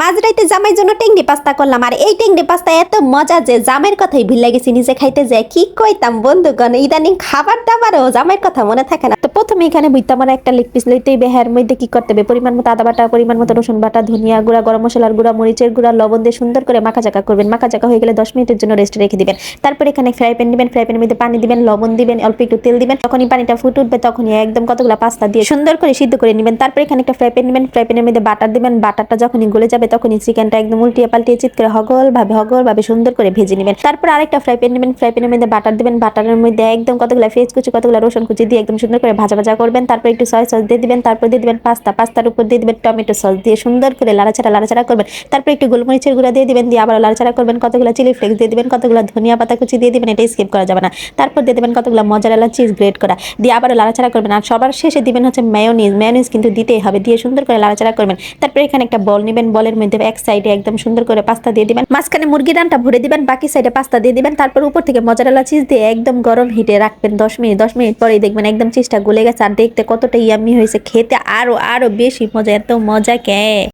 মাঝরাইতে জামাই জন্য টেংরি পাস্তা করলাম। আর এই টেংরি পাস্তা এত মজা যে জামের কথাই ভুলে গেছি, নিজে খাইতে যে কি কইতাম বন্ধুগণ, ইদানিং খাবার দাবারও জামের কথা মনে থাকে না। তো প্রথমে এখানে বুঝতাম আমার একটা লেগ পিস লইতেই বেহার মধ্যে কি করতে হবে? পরিমাণ মতো আদা বাটা, পরিমাণ মতো রসুন বাটা, ধনিয়া গুঁড়া, গরম মশলার গুঁড়া, মরিচের গুঁড়া, লবণ দিয়ে সুন্দর করে মাখা চাকা করবেন। মাখা চাকা হয়ে গেলে দশ মিনিটের জন্য রেস্ট রেখে দিবেন। তারপর এখানে ফ্রাই প্যান দিবেন ফ্রাই প্যানের মধ্যে পানি দিবেন, লবণ দিবেন, অল্প একটু তেল দিবেন। তখনই পানিটা ফুটে উঠবে, তখনই একদম কতগুলো পাস্তা দিয়ে সুন্দর করে সিদ্ধ করে নেবেন। তারপর এখানে একটা ফ্রাই প্যান নেবেন ফ্রাই প্যানের মধ্যে বাটার দিবেন। বাটারটা যখনই গলে যাবে তখনই চিকেনটা একদম উল্টিয়ে পাল্টিয়ে ভাবে হগল ভাবে সুন্দর করে ভেজে নেবেন। তারপর আরেকটা ফ্রাই প্যান নেবেন ফ্রাই প্যানের মধ্যে বাটার দিবেন বাটারের মধ্যে একদম কতগুলো ফেস কুচি, কতগুলো রসুন কুচি দিয়ে একদম সুন্দর করে ভাজা ভাজা করবেন। তারপর একটু সয়া সস দিয়ে দিবেন, তারপর দিয়ে দিবেন পাস্তা পাস্তার উপর দিয়ে দিবেন টমেটো সস দিয়ে সুন্দর করে লাড়াচাড়া লাড়াচাড়া করবেন। তারপর একটু গোলমরিচের গুঁড়া দিয়ে দিবেন, দিয়ে আবার লাড়াচাড়া করবেন। কতগুলো চিলি ফ্লেক্স দিয়ে দিবেন, কতগুলো ধনিয়া পাতা কুচি দিয়ে দিবেন, এটা স্কিপ করা যাবে না। তারপর দিয়ে দিবেন কতগুলো মজারেলা চিজ গ্রেট করা, দিয়ে আবার লাড়াচাড়া করবেন। আর সবার শেষে দিবেন হচ্ছে ম্যায়োনিজ ম্যায়োনিজ কিন্তু দিতেই হবে, দিয়ে সুন্দর করে লাড়াচাড়া করবেন। তারপর এখানে একটা বল নেবেন বলের মধ্যে এক সাইডে একদম সুন্দর করে পাস্তা দিয়ে দিবেন। মাঝখানে মুরগি ডানটা ভরে দিবেন, বাকি সাইডে পাস্তা দিয়ে দিবেন। তারপর উপর থেকে মজারালা চিজ দিয়ে একদম গরম হিটে রাখবেন দশ মিনিট। দশ মিনিট পরেই দেখবেন একদম চিজটা গলে গেছে। আর দেখতে কতটা ইয়াম্মি হয়েছে, খেতে আরও আরও বেশি মজা, এত মজা কে?